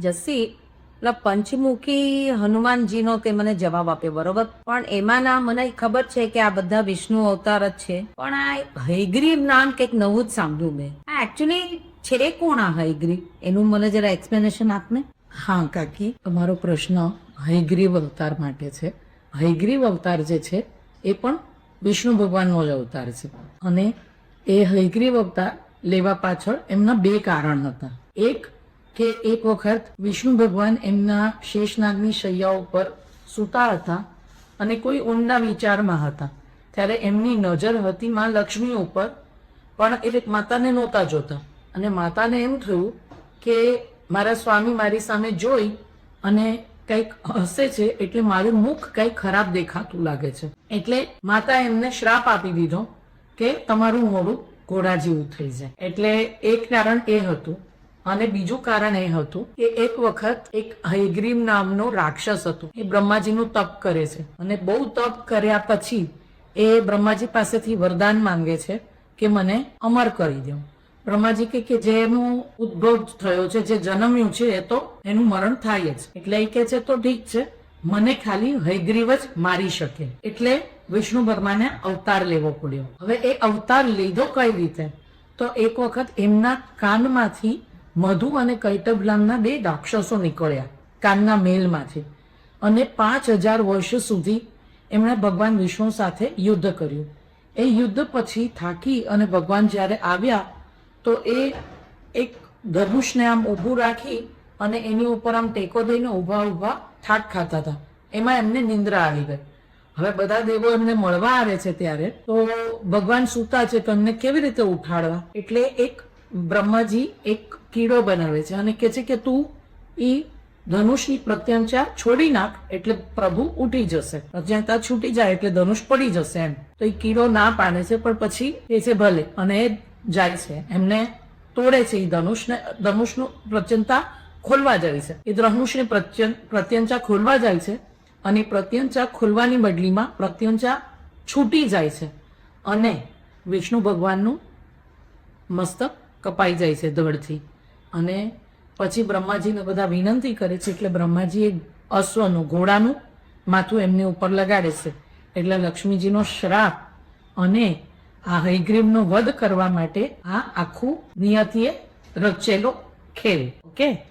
જસી પેલા પંચમુખી હનુમાનજીનો તે મને જવાબ આપ્યો બરોબર? પણ એમાં ના મને ખબર છે કે આ બધા વિષ્ણુ અવતાર જ છે. પણ આ હયગ્રીવ નામ કંઈક નવું જ સાંભળ્યું મેં. આ એકચ્યુઅલી છે કોણ આ હયગ્રીવ એનું મને જરા એક્સપ્લેનેશન આપને હા કાકી. તમારો પ્રશ્ન હયગ્રીવ અવતાર માટે છે. હયગ્રીવ અવતાર જે છે એ પણ વિષ્ણુ ભગવાનનો જ અવતાર છે. અને એ હયગ્રીવ અવતાર લેવા પાછળ એમના બે કારણ હતા. એક કે એક વખત વિષ્ણુ ભગવાન એમના શેષનાગની શૈયા ઉપર સૂતા હતા અને કોઈ ઊંડા વિચારમાં હતા. ત્યારે એમની નજર હતી માં લક્ષ્મી ઉપર, પણ એટલે માતાને નહોતા જોતા. અને માતાને એમ થયું કે મારા સ્વામી મારી સામે જોઈ અને કંઈક હસે છે એટલે મારું મુખ કંઈક ખરાબ દેખાતું લાગે છે. એટલે માતા એમને શ્રાપ આપી દીધો કે તમારું મોડું ઘોડા જેવું થઈ જાય. એટલે એક કારણ એ હતું અને બીજું કારણ એ હતું કે એક વખત એક હૈગ્રીમ નામનો રાક્ષસ હતો. એ બ્રહ્માજીનું તપ કરે છે. અને બહુ તપ કર્યા પછી એ બ્રહ્માજી પાસેથી વરદાન માંગે છે કે મને અમર કરી દો. બ્રહ્માજી કે જેનું ઉદ્ભવ થયો છે, જે જન્મ્યું છે, એ તો એનું મરણ થાય જ. એટલે એ કે છે, તો ઠીક છે. મને ખાલી હૈગ્રીવ જ મારી શકે. એટલે વિષ્ણુ ભગવાને અવતાર લેવો પડ્યો. હવે એ અવતાર લીધો કઈ રીતે? તો એક વખત એમના કાનમાંથી મધુ અને કૈટભ બે રાક્ષસો નીકળ્યા, કાનના મેલમાંથી. અને પાંચ હજાર વર્ષ સુધી એમણે ભગવાન વિષ્ણુ સાથે યુદ્ધ કર્યું. એ યુદ્ધ પછી થાકી અને ભગવાન જ્યારે આવ્યા, તો એ એક ધનુષને આમ ઊભું રાખી અને એની ઉપર આમ ટેકો દઈને ઊભા ઊભા થાક ખાતા હતા. એમાં એમને નિંદ્રા આવી ગઈ. હવે બધા દેવો એમને મળવા આવે છે ત્યારે, તો ભગવાન સૂતા છે તો એમને કેવી રીતે ઉઠાડવા? એટલે એક બ્રહ્માજી એક કીડો બનાવે છે અને કે છે કે તું એ ધનુષની પ્રત્યંચા છોડી નાખ એટલે પ્રભુ ઉઠી જશે. પ્રત્યંતા છૂટી જાય એટલે ધનુષ પડી જશે એમ. તો એ કીડો ના પાડે છે, પણ પછી એ છે ભલે અને એ જાય છે. એમને તોડે છે એ ધનુષને, ધનુષનું પ્રત્યંતા ખોલવા જાય છે. એ ધનુષની પ્રત્યં- પ્રત્યંચા ખોલવા જાય છે અને પ્રત્યંચા ખોલવાની બદલીમાં પ્રત્યંચા છૂટી જાય છે. અને વિષ્ણુ ભગવાનનું મસ્તક કપાઈ જાય છે ધડથી અને પછી બ્રહ્માજીને બધા વિનંતી કરે છે એટલે બ્રહ્માજી એક અશ્વનું, ઘોડાનું માથું એમની ઉપર લગાડે છે. એટલે લક્ષ્મીજીનો શ્રાપ અને આ હૈગ્રીવનો વધ કરવા માટે આ આખું નિયતિએ રચેલો ખેલ. ઓકે?